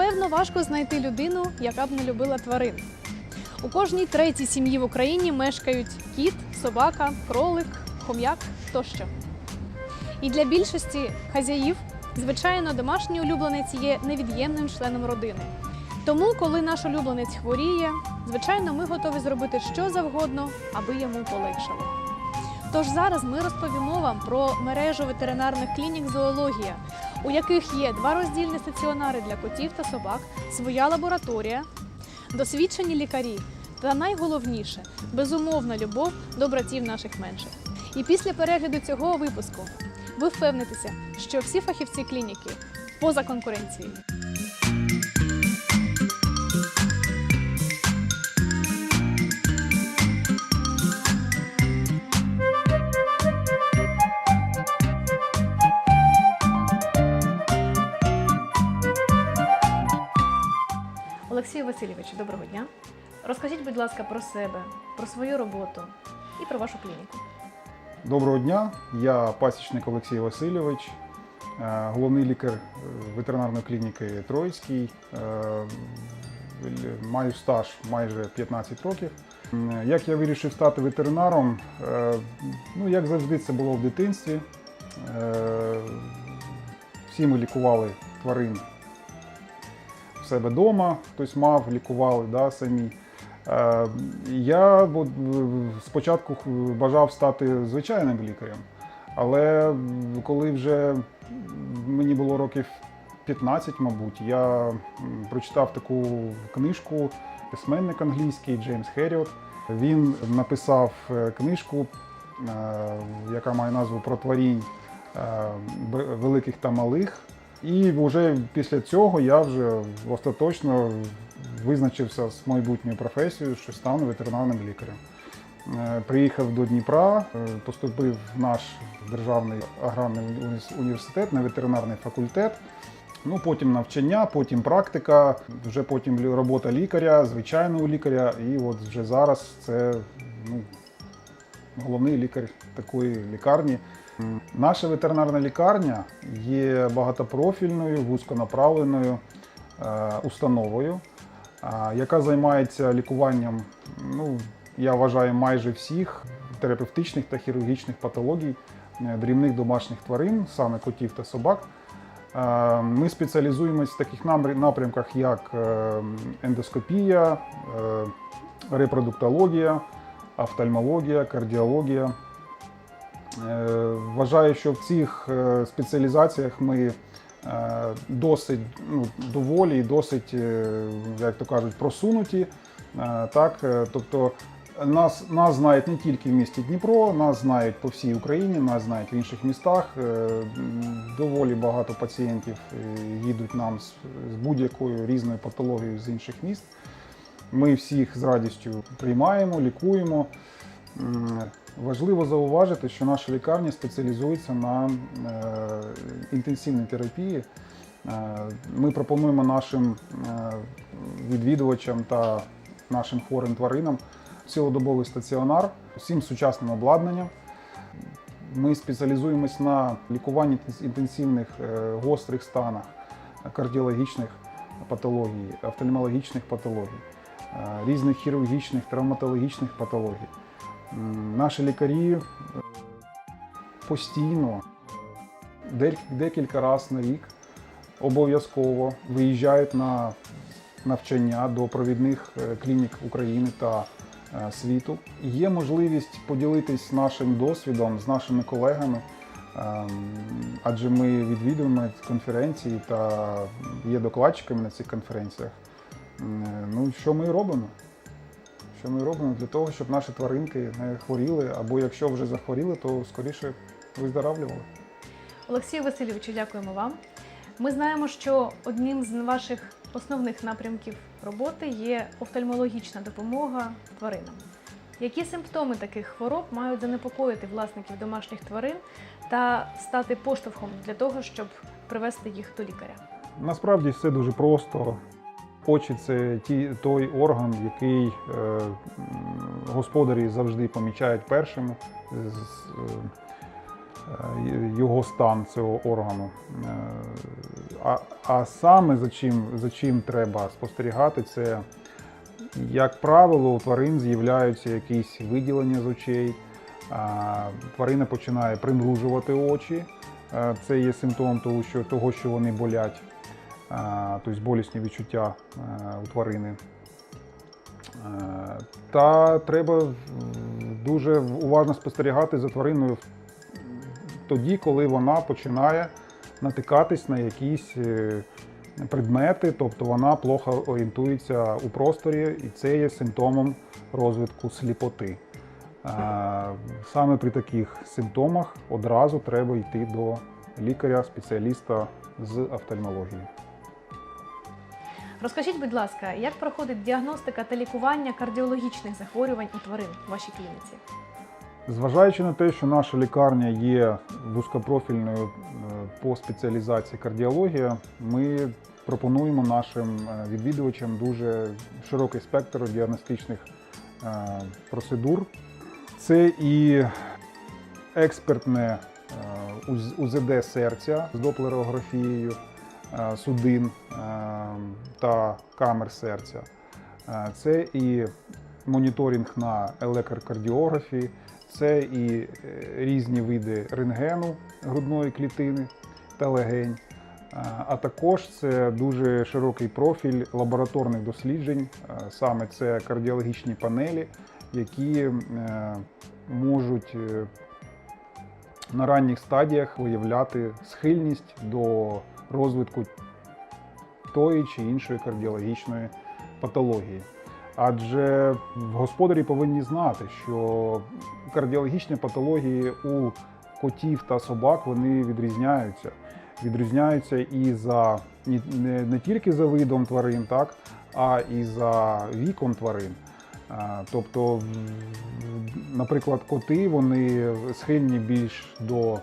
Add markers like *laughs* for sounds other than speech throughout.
Напевно, важко знайти людину, яка б не любила тварин. У кожній третій сім'ї в Україні мешкають кіт, собака, кролик, хом'як тощо. І для більшості хазяїв, звичайно, домашній улюбленець є невід'ємним членом родини. Тому, коли наш улюбленець хворіє, звичайно, ми готові зробити що завгодно, аби йому полегшало. Тож зараз ми розповімо вам про мережу ветеринарних клінік зоологія, у яких є два роздільні стаціонари для котів та собак, своя лабораторія, досвідчені лікарі та найголовніше безумовна любов до братів наших менших. І після перегляду цього випуску ви впевнитеся, що всі фахівці клініки поза конкуренцією. Олексію Васильовичу, доброго дня. Розкажіть, будь ласка, про себе, про свою роботу і про вашу клініку. Доброго дня, я пасічник Олексій Васильович, е, головний лікар е, ветеринарної клініки Троїцький. Е, Маю стаж майже 15 років. Як я вирішив стати ветеринаром? Ну, як завжди, це було в дитинстві. Всі ми лікували тварин себе вдома, хтось мав, лікували да, самі. Е, Я спочатку бажав стати звичайним лікарем, але коли вже мені було років 15, мабуть, я прочитав таку книжку письменник англійський Джеймс Херіот. Він написав е, книжку, е, яка має назву про тварінь е, великих та малих. І вже після цього я вже остаточно визначився з майбутньою професією, що стану ветеринарним лікарем. Е, Приїхав до Дніпра, е, поступив в наш державний аграрний університет на ветеринарний факультет. Ну, потім навчання, потім практика, вже потім робота лікаря, звичайного лікаря. І от вже зараз це ну, головний лікар такої лікарні. Наша ветеринарна лікарня є багатопрофільною, вузьконаправленою е, установою, е, яка займається лікуванням, ну, я вважаю, майже всіх терапевтичних та хірургічних патологій е, дрібних домашніх тварин, саме котів та собак. Ми спеціалізуємось в таких напрямках, як ендоскопія, репродуктологія, офтальмологія, кардіологія. Е, Вважаю, що в цих е, спеціалізаціях ми е, досить ну, доволі і досить, як то кажуть, просунуті. Так, тобто нас, нас знають не тільки в місті Дніпро, нас знають по всій Україні, нас знають в інших містах. Доволі багато пацієнтів їдуть нам з, з будь-якою різною патологією з інших міст. Ми всіх з радістю приймаємо, лікуємо. Важливо зауважити, що наша лікарня спеціалізується на е, інтенсивній терапії. Е, Ми пропонуємо нашим е, відвідувачам та нашим хворим тваринам цілодобовий стаціонар всім сучасним обладнанням. Ми спеціалізуємось на лікуванні інтенсивних гострих станах, кардіологічних патологій, офтальмологічних патологій, різних хірургічних, травматологічних патологій. Наші лікарі е, постійно, декілька разів на рік обов'язково виїжджають на навчання до провідних е, клінік України та е, світу. Є можливість поділитись нашим досвідом з нашими колегами, ем, адже ми відвідуємо конференції та є докладчиками на цих конференціях. Ну, що ми робимо? Що ми робимо для того, щоб наші тваринки не хворіли, або якщо вже захворіли, то скоріше виздоравлювали. Олексію Васильовичу, дякуємо вам. Ми знаємо, що одним з ваших основних напрямків роботи є офтальмологічна допомога тваринам. Які симптоми таких хвороб мають занепокоїти власників домашніх тварин та стати поштовхом для того, щоб привести їх до лікаря? Насправді все дуже просто. Очі це ті, той орган, який е, господарі завжди помічають першим з, з, е, його стан цього органу. Е, А, а саме за чим, за чим треба спостерігати, це, як правило, у тварин з'являються якісь виділення з очей, а, тварина починає примружувати очі. Е, Це є симптом того, що, того, що вони болять, тобто болісні відчуття е, у тварини. Е, Та треба дуже уважно спостерігати за твариною тоді, коли вона починає натикатись на якісь е, предмети, тобто вона плохо орієнтується у просторі, і це є симптомом розвитку сліпоти. Саме при таких симптомах одразу треба йти до лікаря, спеціаліста з офтальмології. Розкажіть, будь ласка, як проходить діагностика та лікування кардіологічних захворювань у тварин в вашій клініці? Зважаючи на те, що наша лікарня є вузькопрофільною е, по спеціалізації кардіологія, ми пропонуємо нашим е, відвідувачам дуже широкий спектр діагностичних е, процедур. Це і експертне УЗД серця з доплерографією, судин е, та камер серця. Е, Це і моніторинг на електрокардіографії, це і е, різні види рентгену грудної клітини та легень, а- також це дуже широкий профіль лабораторних досліджень. Е, Саме це кардіологічні панелі, які е, можуть е, на ранніх стадіях виявляти схильність до розвитку тої чи іншої кардіологічної патології. Адже господарі повинні знати, що кардіологічні патології у котів та собак вони відрізняються. Відрізняються і за не, не тільки за видом тварин, так, а і за віком тварин. Тобто, наприклад, коти вони схильні більш до е,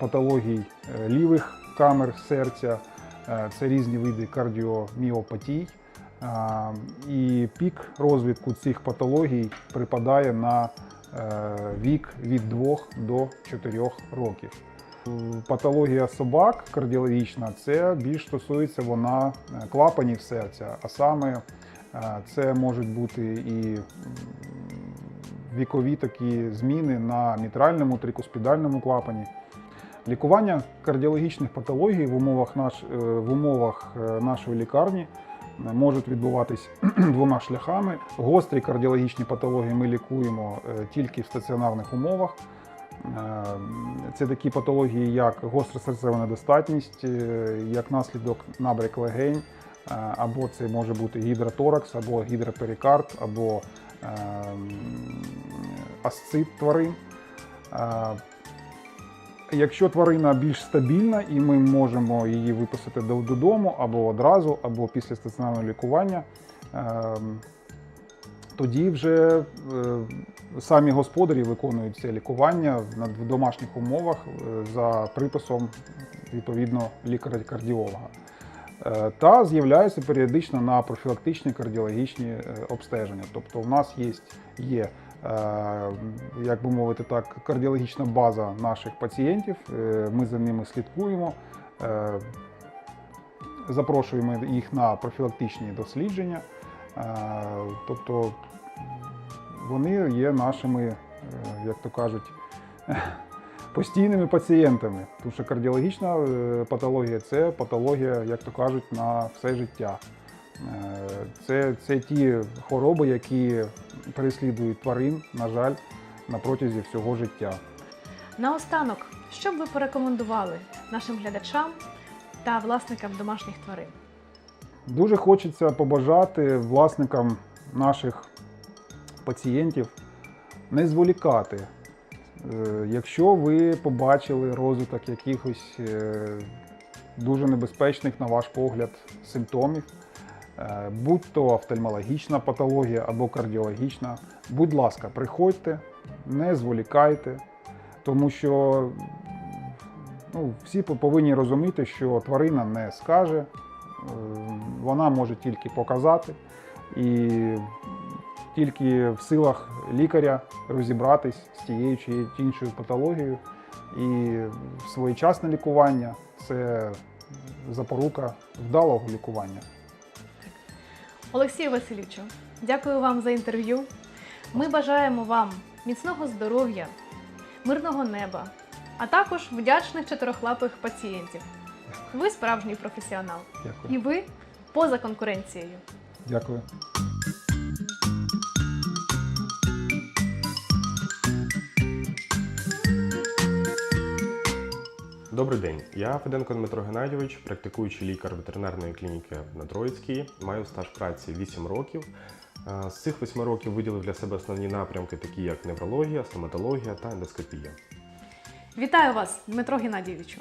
патологій е, лівих камер серця, Е, це різні види кардіоміопатій. І пік розвитку цих патологій припадає на е, вік від 2 до 4 років. Е, Патологія собак кардіологічна це більш стосується вона е, клапанів серця, а саме е, це можуть бути і вікові такі зміни на мітральному трикуспідальному клапані. Лікування кардіологічних патологій в умовах, наш, е, в умовах е, нашої лікарні е, можуть відбуватись *clears throat* двома шляхами. Гострі кардіологічні патології ми лікуємо тільки в стаціонарних умовах. Це такі патології, як гостра серцева недостатність, як наслідок набряк легень, або це може бути гідроторакс, або гідроперикард, або е, асцит тварин. Якщо тварина більш стабільна і ми можемо її виписати додому або одразу, або після стаціонарного лікування, ем, тоді вже е, самі господарі виконують це лікування в домашніх умовах е, за приписом відповідно лікаря-кардіолога. Е, Та з'являються періодично на профілактичні кардіологічні обстеження. Тобто, в нас є, є як би мовити так, кардіологічна база наших пацієнтів. Е, Ми за ними слідкуємо, е, запрошуємо їх на профілактичні дослідження. Е, Тобто вони є нашими, е, як то кажуть, *laughs* постійними пацієнтами. Тому що кардіологічна е, патологія це патологія, як то кажуть, на все життя. Е, Це, це ті хвороби, які переслідують тварин, на жаль, на протязі всього життя. Наостанок, що б ви порекомендували нашим глядачам та власникам домашніх тварин? Дуже хочеться побажати власникам наших пацієнтів не зволікати. Е, Якщо ви побачили розвиток якихось е, дуже небезпечних, на ваш погляд, симптомів, е, будь то офтальмологічна патологія або кардіологічна, будь ласка, приходьте, не зволікайте, тому що ну, всі повинні розуміти, що тварина не скаже, е, вона може тільки показати, і тільки в силах лікаря розібратись з тією чи іншою патологією. І своєчасне лікування це запорука вдалого лікування. Олексію Васильовичу, дякую вам за інтерв'ю. Ми бажаємо вам міцного здоров'я, мирного неба, а також вдячних чотирохлапих пацієнтів. Ви справжній професіонал, Дякую. і ви поза конкуренцією. Дякую. Добрий день. Я Феденко Дмитро Геннадійович, практикуючий лікар ветеринарної клініки на Троїцькій. Маю стаж праці 8 років. Е, З цих 8 років виділив для себе основні напрямки, такі як неврологія, стоматологія та ендоскопія. Вітаю вас, Дмитро Геннадійовичу.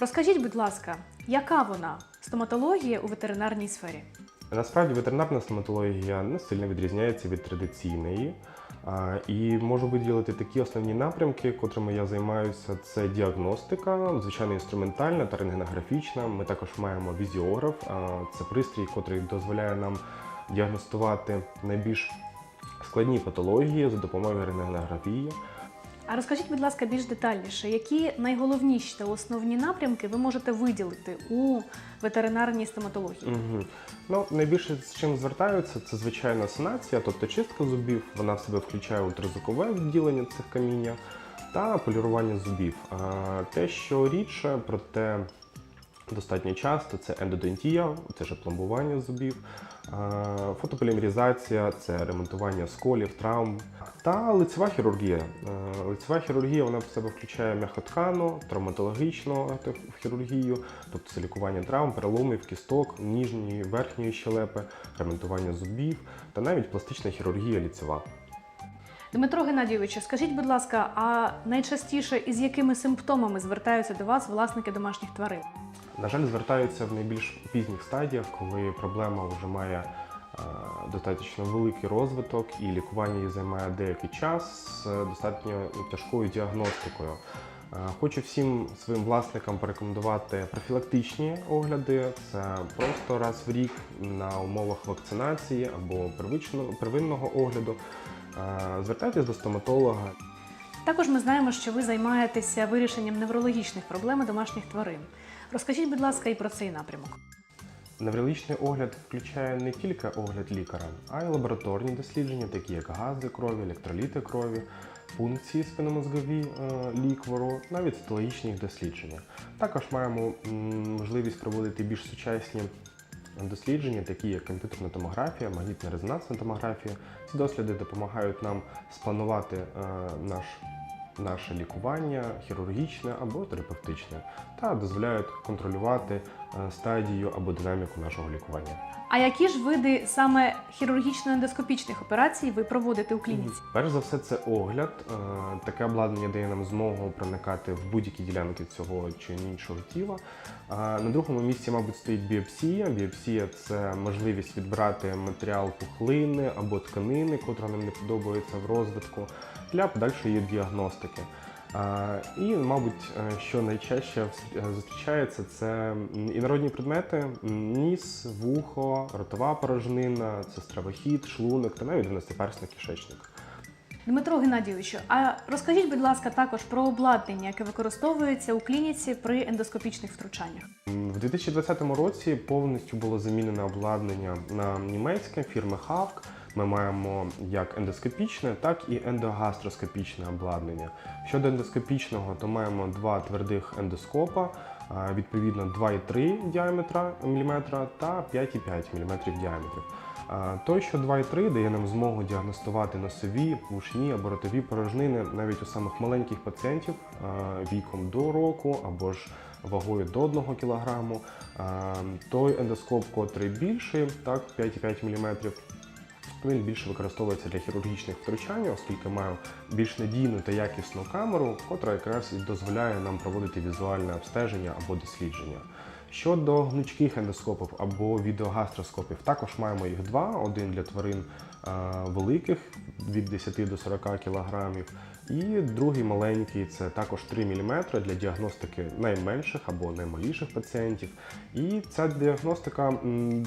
Розкажіть, будь ласка, яка вона стоматологія у ветеринарній сфері? Насправді ветеринарна стоматологія не сильно відрізняється від традиційної. І можу виділити такі основні напрямки, котрими я займаюся. Це діагностика, звичайно, інструментальна та рентгенографічна. Ми також маємо візіограф. Це пристрій, який дозволяє нам діагностувати найбільш складні патології за допомогою рентгенографії. А розкажіть, будь ласка, більш детальніше, які найголовніші та основні напрямки ви можете виділити у ветеринарній стоматології? Угу. Ну, найбільше з чим звертаються, це звичайно санація, тобто чистка зубів. Вона в себе включає ультразвукове відділення цих каміння та полірування зубів. А, те, що рідше, проте достатньо часто, це ендодонтія, це ж пломбування зубів, фотополімеризація, це ремонтування сколів, травм. Та лицева хірургія. Е, Лицева хірургія вона в себе включає м'якоткану, травматологічну хірургію, тобто це лікування травм, переломів, кісток, ніжньої, верхньої щелепи, ремонтування зубів та навіть пластична хірургія ліцева. Дмитро Геннадійовичу, скажіть, будь ласка, а найчастіше із якими симптомами звертаються до вас власники домашніх тварин? На жаль, звертаються в найбільш пізніх стадіях, коли проблема вже має е, достатньо великий розвиток і лікування її займає деякий час з достатньо тяжкою діагностикою. Е, Хочу всім своїм власникам порекомендувати профілактичні огляди. Це просто раз в рік на умовах вакцинації або первинного огляду. Звертайтесь до стоматолога, Також ми знаємо, що ви займаєтеся вирішенням неврологічних проблем домашніх тварин. Розкажіть, будь ласка, і про цей напрямок. Неврологічний огляд включає не тільки огляд лікаря, а й лабораторні дослідження, такі як гази крові, електроліти крові, пункції спинномозгові е, ліквору, навіть цитологічні дослідження. Також маємо можливість проводити більш сучасні дослідження, такі як комп'ютерна томографія, магнітна резонансна томографія. Ці досліди допомагають нам спланувати е, наш наше лікування хірургічне або терапевтичне та дозволяють контролювати е, стадію або динаміку нашого лікування. А які ж види саме хірургічно-ендоскопічних операцій ви проводите у клініці? Перш за все, це огляд. Е, Таке обладнання дає нам змогу проникати в будь-які ділянки цього чи іншого тіла. На другому місці, мабуть, стоїть біопсія. Біопсія це можливість відбрати матеріал пухлини або тканини, котра нам не подобається в розвитку, для подальшої її діагностики. І, мабуть, е, що найчаще зустрічається, це інородні предмети: ніс, вухо, ротова порожнина, це стравохід, шлунок та навіть дванадцятиперсний кишечник. Дмитро Геннадійовичу, а розкажіть, будь ласка, також про обладнання, яке використовується у клініці при ендоскопічних втручаннях. В 2020 році повністю було замінене обладнання на німецьке фірми Havk. Ми маємо як ендоскопічне, так і ендогастроскопічне обладнання. Щодо ендоскопічного, то маємо два твердих ендоскопа, відповідно 2,3 діаметра міліметра та 5,5 мм діаметрів. Той, що 2,3 дає нам змогу діагностувати носові, вушні або ротові порожнини навіть у самих маленьких пацієнтів віком до року або ж вагою до 1 кг. Той ендоскоп, котрий більший, так 5,5 мм, він більше використовується для хірургічних втручань, оскільки має більш надійну та якісну камеру, котра якраз і дозволяє нам проводити візуальне обстеження або дослідження. Щодо гнучких ендоскопів або відеогастроскопів, також маємо їх два: один для тварин е, великих від 10 до 40 кг, і другий маленький це також 3 мм для діагностики найменших або наймаліших пацієнтів. І ця діагностика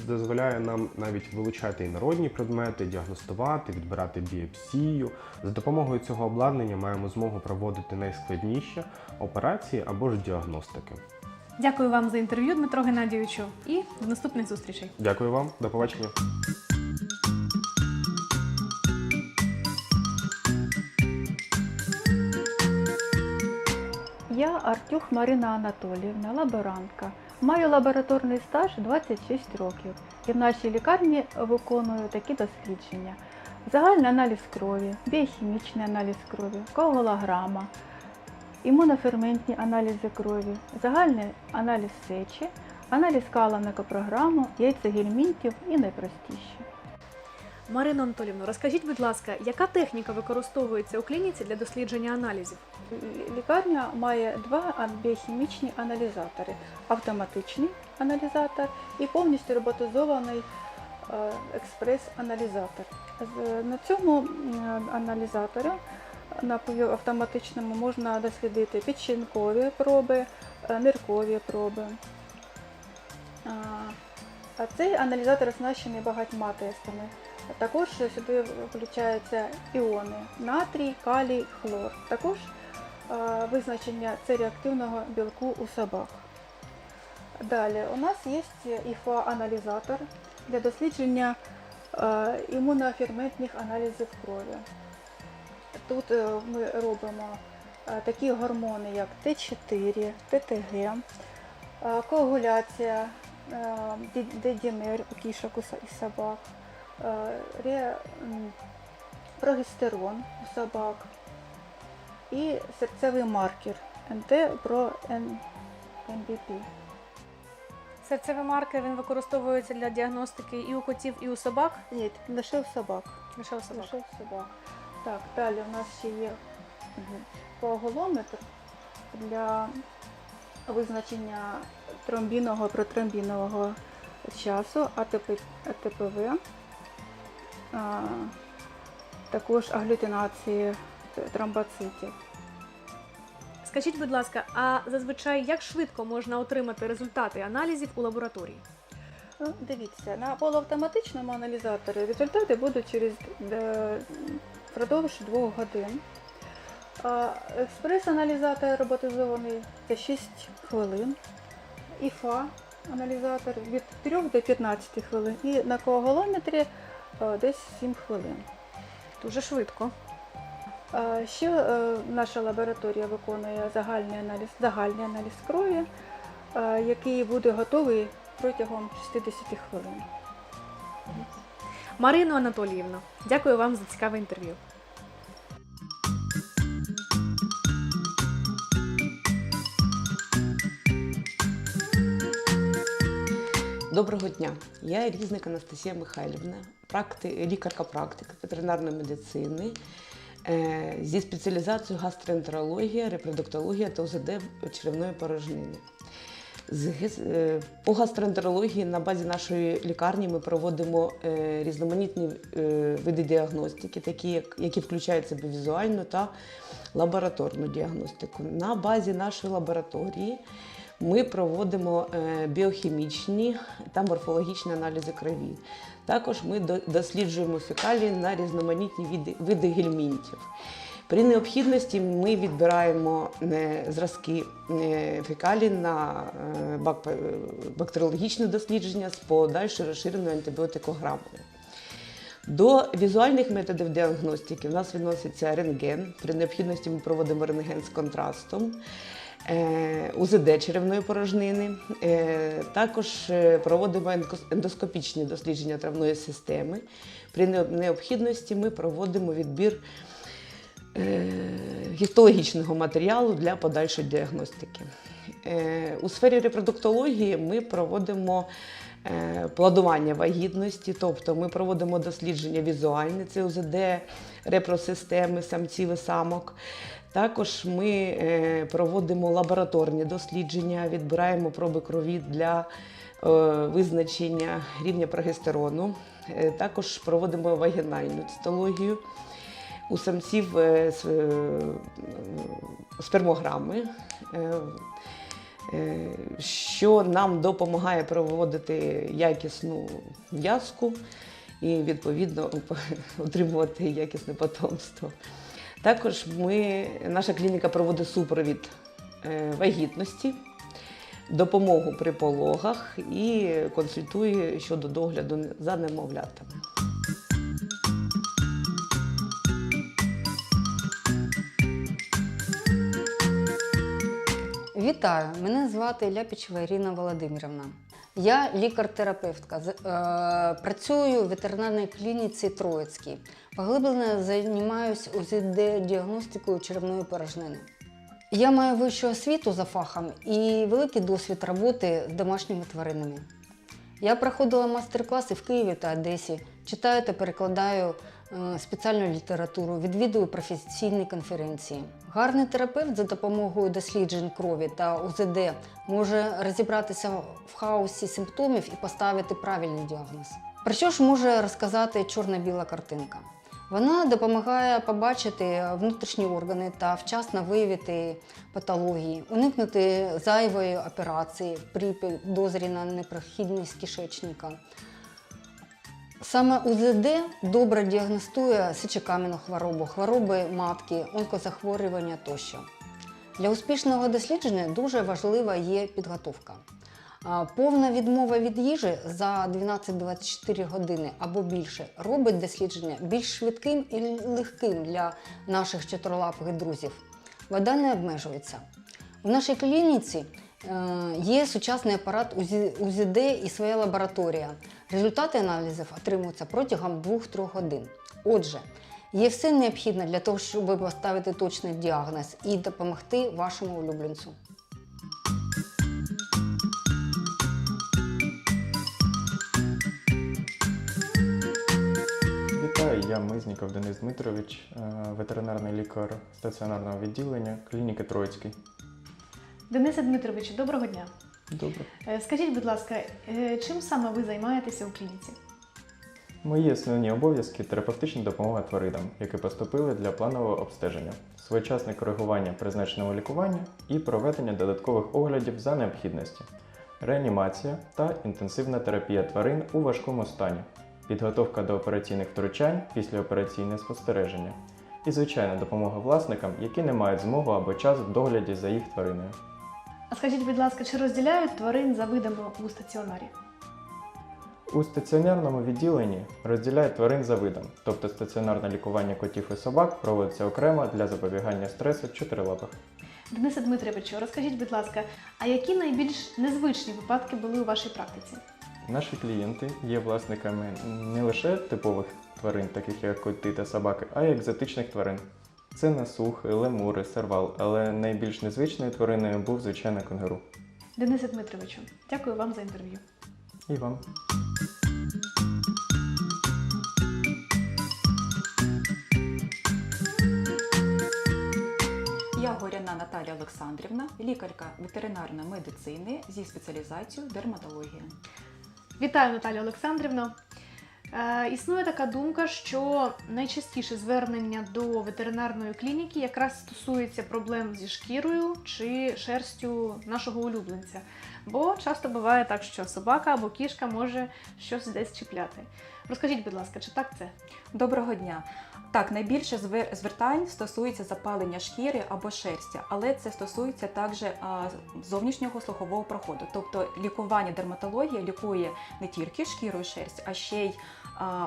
дозволяє нам навіть вилучати інородні предмети, діагностувати, відбирати біопсію. За допомогою цього обладнання маємо змогу проводити найскладніші операції або ж діагностики. Дякую вам за інтерв'ю, Дмитро Геннадійовичу, і до наступних зустрічей. Дякую вам, до побачення. Я Артюх Марина Анатоліївна, лаборантка. Маю лабораторний стаж 26 років і в нашій лікарні виконую такі дослідження: загальний аналіз крові, біохімічний аналіз крові, коагулограма, імуноферментні аналізи крові, загальний аналіз сечі, аналіз кала на копрограму, яйцегельмінтів і найпростіші. Марино Анатолівно, розкажіть, будь ласка, яка техніка використовується у клініці для дослідження аналізів? Лікарня має два біохімічні аналізатори: автоматичний аналізатор і повністю роботизований е, експрес-аналізатор. На цьому аналізаторі на автоматичному можна дослідити підчинкові проби, е, ниркові проби. А, цей аналізатор оснащений багатьма тестами. Також сюди включаються іони натрій, калій, хлор. Також визначення цереактивного білку у собак. Далі у нас є ІФА-аналізатор для дослідження е, імуноферментних аналізів крові. Тут е, ми робимо е, такі гормони, як Т4, ТТГ, е, коагуляція, дедімер у кішок і собак, прогестерон у собак і серцевий маркер НТ про НБП. Серцевий маркер він використовується для діагностики і у котів, і у собак. Ні, лише в собак. Лише у собак. Лише в собак. Так, далі у нас ще є мгм, для визначення тромбінового протромбінового часу, АТП, АТПВ, а, також аглютинації тромбоцитів. Скажіть, будь ласка, а зазвичай як швидко можна отримати результати аналізів у лабораторії? Ну, дивіться, на полуавтоматичному аналізаторі результати будуть через е, впродовж двох годин. Експрес-аналізатор роботизований це 6 хвилин. ІФА аналізатор від 3 до 15 хвилин. І на коагулометрі е, десь 7 хвилин. Дуже швидко. Ще е, наша лабораторія виконує загальний аналіз, загальний аналіз крові, е, який буде готовий протягом 60 хвилин. Марино Анатоліївно, дякую вам за цікаве інтерв'ю. Доброго дня. Я Різник Анастасія Михайлівна, практи... лікарка-практика ветеринарної медицини е, зі спеціалізацією гастроентерологія, репродуктологія та ОЗД черевної порожнини. Е, По гастроентерології на базі нашої лікарні ми проводимо е, різноманітні е, види діагностики, такі як які включають себе візуальну та лабораторну діагностику. На базі нашої лабораторії ми проводимо біохімічні та морфологічні аналізи крові. Також ми досліджуємо фекалії на різноманітні види гельмінтів. При необхідності ми відбираємо е, зразки е, фекалій на е, бак- бактеріологічне дослідження з подальшою розширеною антибіотикограмою. До візуальних методів діагностики в нас відноситься рентген. При необхідності ми проводимо рентген з контрастом, УЗД черевної порожнини. Також проводимо ендоскопічні дослідження травної системи. При необхідності ми проводимо відбір гістологічного матеріалу для подальшої діагностики. Е, У сфері репродуктології ми проводимо е, планування вагітності, тобто ми проводимо дослідження візуальне, це УЗД репросистеми самців і самок. Також ми е, проводимо лабораторні дослідження, відбираємо проби крові для е, визначення рівня прогестерону. Е, Також проводимо вагінальну цитологію. У самців е, е, спермограми, е, е, що нам допомагає проводити якісну в'язку і відповідно *laughs* отримувати якісне потомство. Також ми, наша клініка проводить супровід вагітності. допомогу при пологах і консультує щодо догляду за немовлятами. Вітаю! Мене звати Ляпічева Ірина Володимирівна. Я лікар-терапевтка. Е, Працюю в ветеринарній клініці Троїцькій. Поглиблено займаюся УЗД-діагностикою черевної порожнини. Я маю вищу освіту за фахом і великий досвід роботи з домашніми тваринами. Я проходила мастер-класи в Києві та Одесі, читаю та перекладаю спеціальну літературу, відвідую професійні конференції. Гарний терапевт за допомогою досліджень крові та УЗД може розібратися в хаосі симптомів і поставити правильний діагноз. Про що ж може розказати чорно-біла картинка? Вона допомагає побачити внутрішні органи та вчасно виявити патології, уникнути зайвої операції при підозрі на непрохідність кишечника. Саме УЗД добре діагностує сечокам'яну хворобу, хвороби матки, онкозахворювання тощо. Для успішного дослідження дуже важлива є підготовка. Повна відмова від їжі за 12-24 години або більше робить дослідження більш швидким і легким для наших чотирилапих друзів. Вода не обмежується. У нашій клініці є сучасний апарат УЗД і своя лабораторія. Результати аналізів отримуються протягом 2-3 годин. Отже, є все необхідне для того, щоб поставити точний діагноз і допомогти вашому улюбленцю. Вітаю, я Мизніков Денис Дмитрович, е, ветеринарний лікар стаціонарного відділення клініки Троїцький. Денисе Дмитровичу, доброго дня. Добре. Е, Скажіть, будь ласка, е, чим саме ви займаєтеся у клініці? Мої основні обов'язки терапевтична допомога тваринам, які поступили для планового обстеження, своєчасне коригування призначеного лікування і проведення додаткових оглядів за необхідності, реанімація та інтенсивна терапія тварин у важкому стані, підготовка до операційних втручань, післяопераційне спостереження і звичайна допомога власникам, які не мають змогу або час в догляді за їх твариною. А скажіть, будь ласка, чи розділяють тварин за видами у стаціонарі? У стаціонарному відділенні розділяють тварин за видом, тобто стаціонарне лікування котів і собак проводиться окремо для запобігання стресу чотирилапих. Денисе Дмитровичу, розкажіть, будь ласка, а які найбільш незвичні випадки були у вашій практиці? Наші клієнти є власниками не лише типових тварин, таких як коти та собаки, а й екзотичних тварин. Це насухи, лемури, сервал, але найбільш незвичною твариною був звичайно кенгуру. Денисе Дмитровичу, дякую вам за інтерв'ю. І вам. Я Горяна Наталія Олександрівна, лікарка ветеринарної медицини зі спеціалізацією дерматологія. Вітаю, Наталя Олександрівна. Е, існує така думка, що найчастіше звернення до ветеринарної клініки якраз стосується проблем зі шкірою чи шерстю нашого улюбленця. Бо часто буває так, що собака або кішка може щось десь чіпляти. Розкажіть, будь ласка, чи так це? Доброго дня! Так, найбільше звер- звертань стосується запалення шкіри або шерсті, але це стосується також зовнішнього слухового проходу. Тобто лікування дерматологія лікує не тільки шкіру і шерсть, а ще й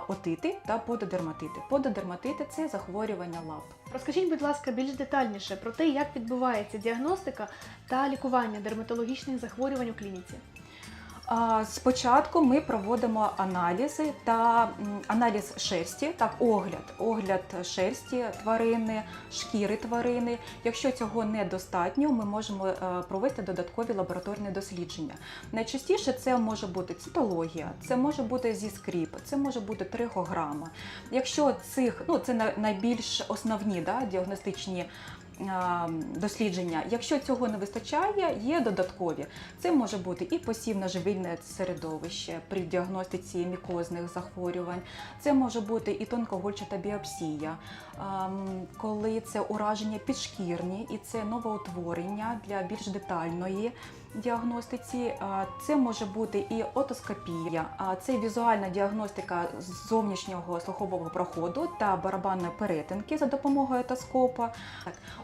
отити та пододерматити. Пододерматити це захворювання лап. Розкажіть, будь ласка, більш детальніше про те, як відбувається діагностика та лікування дерматологічних захворювань у клініці. Спочатку ми проводимо аналізи та аналіз шерсті, так, огляд, огляд шерсті тварини, шкіри тварини. Якщо цього недостатньо, ми можемо е, провести додаткові лабораторні дослідження. Найчастіше це може бути цитологія, це може бути зі скріп, це може бути трихограма. Якщо цих, ну це найбільш основні да, діагностичні дослідження. Якщо цього не вистачає, є додаткові. Це може бути і посівно-живильне середовище при діагностиці мікозних захворювань, це може бути і тонкогольчата біопсія, коли це ураження підшкірні і це новоутворення для більш детальної діагностиці. Це може бути і отоскопія, це візуальна діагностика зовнішнього слухового проходу та барабанної перетинки за допомогою отоскопа.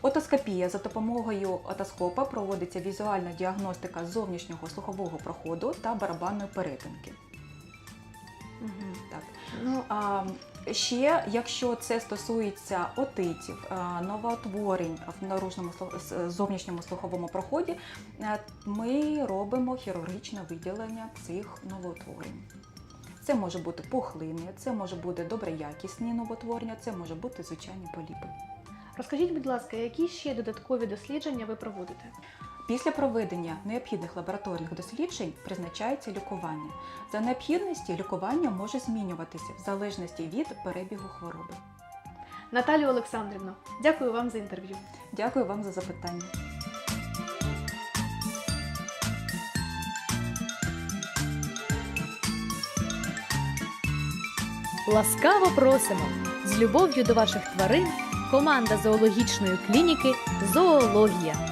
Отоскопія за допомогою отоскопа проводиться візуальна діагностика зовнішнього слухового проходу та барабанної перетинки. Так. Ну, А, ще, якщо це стосується отитів, а, новоутворень в наружному слух- зовнішньому слуховому проході, е, ми робимо хірургічне виділення цих новоутворень. Це може бути пухлини, це може бути доброякісні новоутворення, це може бути звичайні поліпи. Розкажіть, будь ласка, які ще додаткові дослідження ви проводите? Після проведення необхідних лабораторних досліджень призначається лікування. За необхідності лікування може змінюватися в залежності від перебігу хвороби. Наталію Олександрівно, дякую вам за інтерв'ю. Дякую вам за запитання. Ласкаво просимо! З любов'ю до ваших тварин команда зоологічної клініки Зоологія.